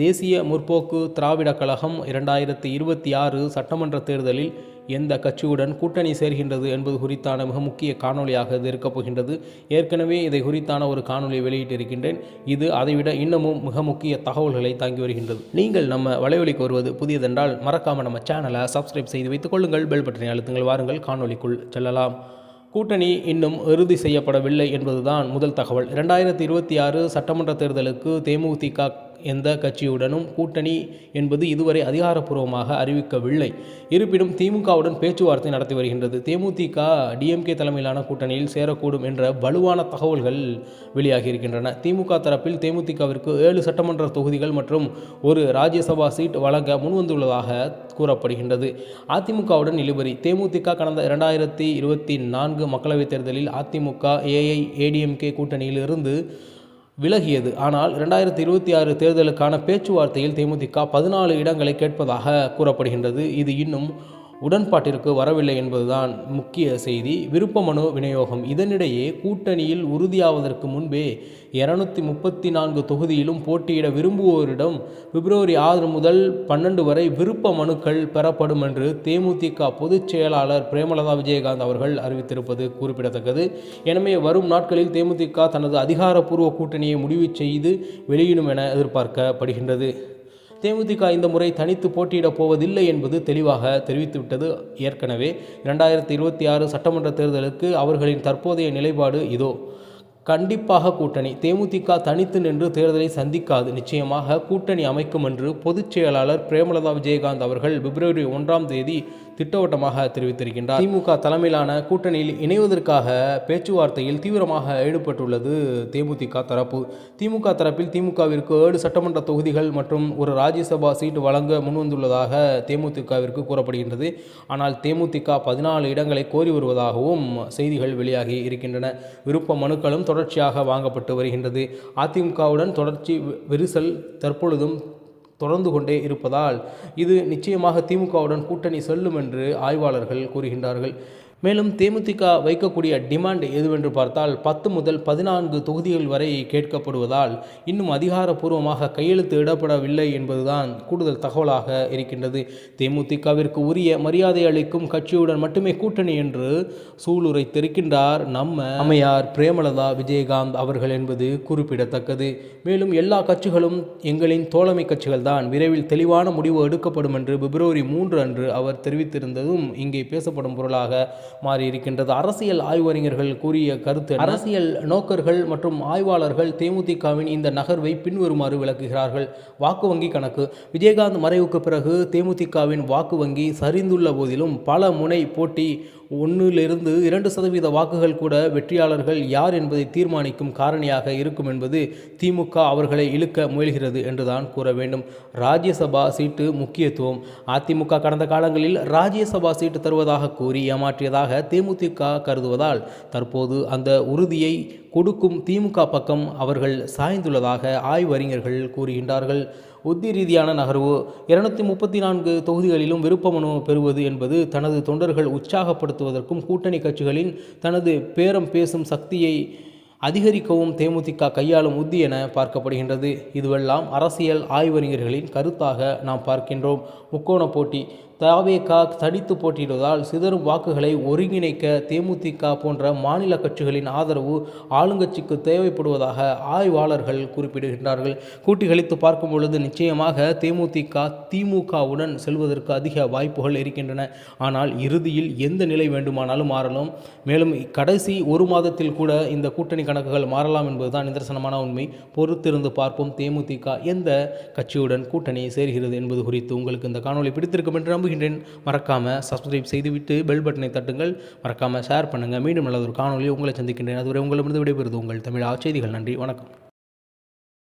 தேசிய முற்போக்கு திராவிடக் கழகம் இரண்டாயிரத்தி இருபத்தி ஆறு சட்டமன்ற தேர்தலில் எந்த கட்சியுடன் கூட்டணி சேர்கின்றது என்பது குறித்தான மிக முக்கிய காணொளியாக இது இருக்கப் போகின்றது. ஏற்கனவே இதை குறித்தான ஒரு காணொலியை வெளியிட்டிருக்கின்றேன். இது அதைவிட இன்னமும் மிக முக்கிய தகவல்களை தாங்கி வருகின்றது. நீங்கள் நம்ம வலைவலிக்கு வருவது புதியதென்றால் மறக்காமல் நம்ம சேனலை சப்ஸ்கிரைப் செய்து வைத்துக் கொள்ளுங்கள். பெல் பட்டனை அழுத்துங்கள். வாருங்கள். காணொளிக்குள் செல்லலாம். கூட்டணி இன்னும் இறுதி செய்யப்படவில்லை என்பதுதான் முதல் தகவல். இரண்டாயிரத்தி இருபத்தி ஆறு சட்டமன்ற தேர்தலுக்கு தேமுதிக எந்த கட்சியுடனும் கூட்டணி என்பது இதுவரை அதிகாரப்பூர்வமாக அறிவிக்கவில்லை. இருப்பினும் திமுகவுடன் பேச்சுவார்த்தை நடத்தி வருகின்றது. தேமுதிக டிஎம்கே தலைமையிலான கூட்டணியில் சேரக்கூடும் என்ற வலுவான தகவல்கள் வெளியாகி இருக்கின்றன திமுக தரப்பில் தேமுதிகவிற்கு ஏழு சட்டமன்ற தொகுதிகள் மற்றும் ஒரு ராஜ்யசபா சீட் வழங்க முன்வந்துள்ளதாக கூறப்படுகின்றது. அதிமுகவுடன் நிலுவரி. தேமுதிக கடந்த இரண்டாயிரத்தி இருபத்தி நான்கு மக்களவைத் தேர்தலில் அதிமுக ஏஐ ஏடிஎம்கே கூட்டணியில் இருந்து விலகியது. ஆனால் இரண்டாயிரத்தி இருபத்தி ஆறு தேர்தலுக்கான பேச்சுவார்த்தையில் தேமுதிக பதினாலு இடங்களை கேட்பதாக கூறப்படுகின்றது. இது இன்னும் உடன்பாட்டிற்கு வரவில்லை என்பதுதான் முக்கிய செய்தி. விருப்ப மனு விநியோகம். இதனிடையே கூட்டணியில் உறுதியாவதற்கு முன்பே இருநூத்தி முப்பத்தி நான்கு தொகுதியிலும் போட்டியிட விரும்புவோரிடம் பிப்ரவரி ஆறு முதல் பன்னெண்டு வரை விருப்ப மனுக்கள் பெறப்படும் என்று தேமுதிக பொதுச் செயலாளர் பிரேமலதா விஜயகாந்த் அவர்கள் அறிவித்திருப்பது குறிப்பிடத்தக்கது. எனவே வரும் நாட்களில் தேமுதிக தனது அதிகாரப்பூர்வ கூட்டணியை முடிவு செய்து வெளியிடும் என எதிர்பார்க்கப்படுகின்றது. தேமுதிக இந்த முறை தனித்து போட்டியிடப் போவதில்லை என்பது தெளிவாக தெரிவித்துவிட்டது. ஏற்கனவே இரண்டாயிரத்தி இருபத்தி ஆறு சட்டமன்ற தேர்தலுக்கு அவர்களின் தற்போதைய நிலைப்பாடு இதோ. கண்டிப்பாக கூட்டணி. தேமுதிக தனித்து நின்று தேர்தலை சந்திக்காது. நிச்சயமாக கூட்டணி அமைக்கும் என்று பொதுச் செயலாளர் பிரேமலதா விஜயகாந்த் அவர்கள் பிப்ரவரி ஒன்றாம் தேதி திட்டவட்டமாக தெரிவித்திருக்கின்றார். திமுக தலைமையிலான கூட்டணியில் இணைவதற்காக பேச்சுவார்த்தையில் தீவிரமாக ஈடுபட்டுள்ளது தேமுதிக தரப்பு. திமுக தரப்பில் திமுகவிற்கு ஏழு சட்டமன்ற தொகுதிகள் மற்றும் ஒரு ராஜ்யசபா சீட் வழங்க முன்வந்துள்ளதாக தேமுதிகவிற்கு கூறப்படுகின்றது. ஆனால் தேமுதிக பதினாலு இடங்களை கோரி வருவதாகவும் செய்திகள் வெளியாகி இருக்கின்றன. விருப்ப மனுக்களும் தொடர்ச்சியாக வாங்கப்பட்டு வருகின்றது. அதிமுகவுடன் தொடர்ச்சி விரிசல் தற்பொழுதும் தொடர்ந்து கொண்டே இருப்பதால் இது நிச்சயமாக திமுகவுடன் கூட்டணி செல்லும் என்று ஆய்வாளர்கள் கூறுகின்றார்கள். மேலும் தேமுதிக வைக்கக்கூடிய டிமாண்ட் எதுவென்று பார்த்தால் பத்து முதல் பதினான்கு தொகுதிகள் வரை கேட்கப்படுவதால் இன்னும் அதிகாரப்பூர்வமாக கையெழுத்து இடப்படவில்லை என்பதுதான் கூடுதல் தகவலாக இருக்கின்றது. தேமுதிகவிற்கு உரிய மரியாதை அளிக்கும் கட்சியுடன் மட்டுமே கூட்டணி என்று சூளுரைத்திருக்கின்றார் நம்ம அம்மையார் பிரேமலதா விஜயகாந்த் அவர்கள் என்பது குறிப்பிடத்தக்கது. மேலும் எல்லா கட்சிகளும் எங்களின் தோழமை கட்சிகள் தான் விரைவில் தெளிவான முடிவு எடுக்கப்படும் என்று பிப்ரவரி மூன்று அன்று அவர் தெரிவித்திருந்ததும் இங்கே பேசப்படும் பொருளாக மாறி இருக்கின்றது. அரசியல் ஆய்வறிஞர்கள் கூறிய கருத்து அரசியல் நோக்கர்கள் மற்றும் ஆய்வாளர்கள் தேமுதிகவின் இந்த நகர்வை பின்வருமாறு விளக்குகிறார்கள். வாக்கு வங்கி கணக்கு. விஜயகாந்த் மறைவுக்கு பிறகு தேமுதிகவின் வாக்கு வங்கி சரிந்துள்ள போதிலும் பல முனை போட்டி ஒன்றிலிருந்து இரண்டு சதவீத வாக்குகள் கூட வெற்றியாளர்கள் யார் என்பதை தீர்மானிக்கும் காரணியாக இருக்கும் என்பது திமுக அவர்களை இழுக்க முயல்கிறது என்றுதான் கூற வேண்டும். ராஜ்யசபா சீட்டு முக்கியத்துவம். அதிமுக கடந்த காலங்களில் ராஜ்யசபா சீட்டு தருவதாக கூறி ஏமாற்றியதாக தேமுதிக கருதுவதால் தற்போது அந்த உறுதியை கொடுக்கும் திமுக பக்கம் அவர்கள் சாய்ந்துள்ளதாக ஆய்வறிஞர்கள் கூறுகின்றார்கள். உத்தி ரீதியான நகர்வு. இருநூத்தி முப்பத்தி நான்கு தொகுதிகளிலும் விருப்பமனு பெறுவது என்பது தனது தொண்டர்கள் உற்சாகப்படுத்த உற்சாகப்படுத்துவதற்கும் கூட்டணி கட்சிகளின் தனது பேரம் பேசும் சக்தியை அதிகரிக்கவும் தேமுதிக கையாளும் உத்தி என பார்க்கப்படுகின்றது. இதுவெல்லாம் அரசியல் ஆய்வறிஞர்களின் கருத்தாக நாம் பார்க்கின்றோம். முக்கோண போட்டி தவேகா தடித்து போட்டியிடுவதால் சிதறும் வாக்குகளை ஒருங்கிணைக்க தேமுதிக போன்ற மாநில கட்சிகளின் ஆதரவு ஆளுங்கட்சிக்கு தேவைப்படுவதாக ஆய்வாளர்கள் குறிப்பிடுகின்றார்கள். கூட்டி கழித்து பார்க்கும் பொழுது நிச்சயமாக தேமுதிக திமுகவுடன் செல்வதற்கு அதிக வாய்ப்புகள் இருக்கின்றன. ஆனால் இறுதியில் எந்த நிலை வேண்டுமானாலும் மாறலாம். மேலும் கடைசி ஒரு மாதத்தில் கூட இந்த கூட்டணி கணக்குகள் மாறலாம் என்பதுதான் நிதர்சனமான உண்மை. பொறுத்திருந்து பார்ப்போம் தேமுதிக எந்த கட்சியுடன் கூட்டணி சேர்கிறது என்பது குறித்து உங்களுக்கு இந்த காணொலி பிடித்திருக்கும் என்று விரும்புகின்றேன் மறக்காம சப்ஸ்கிரைப் செய்துவிட்டு பெல் பட்டனை தட்டுங்கள். மறக்காம ஷேர் பண்ணுங்கள் மீண்டும் நல்ல ஒரு காணொலி உங்களை சந்திக்கின்றேன். அதுவரை உங்களிடமிருந்து விடைபெறுது உங்கள் தமிழ். செய்திகள் நன்றி. வணக்கம்.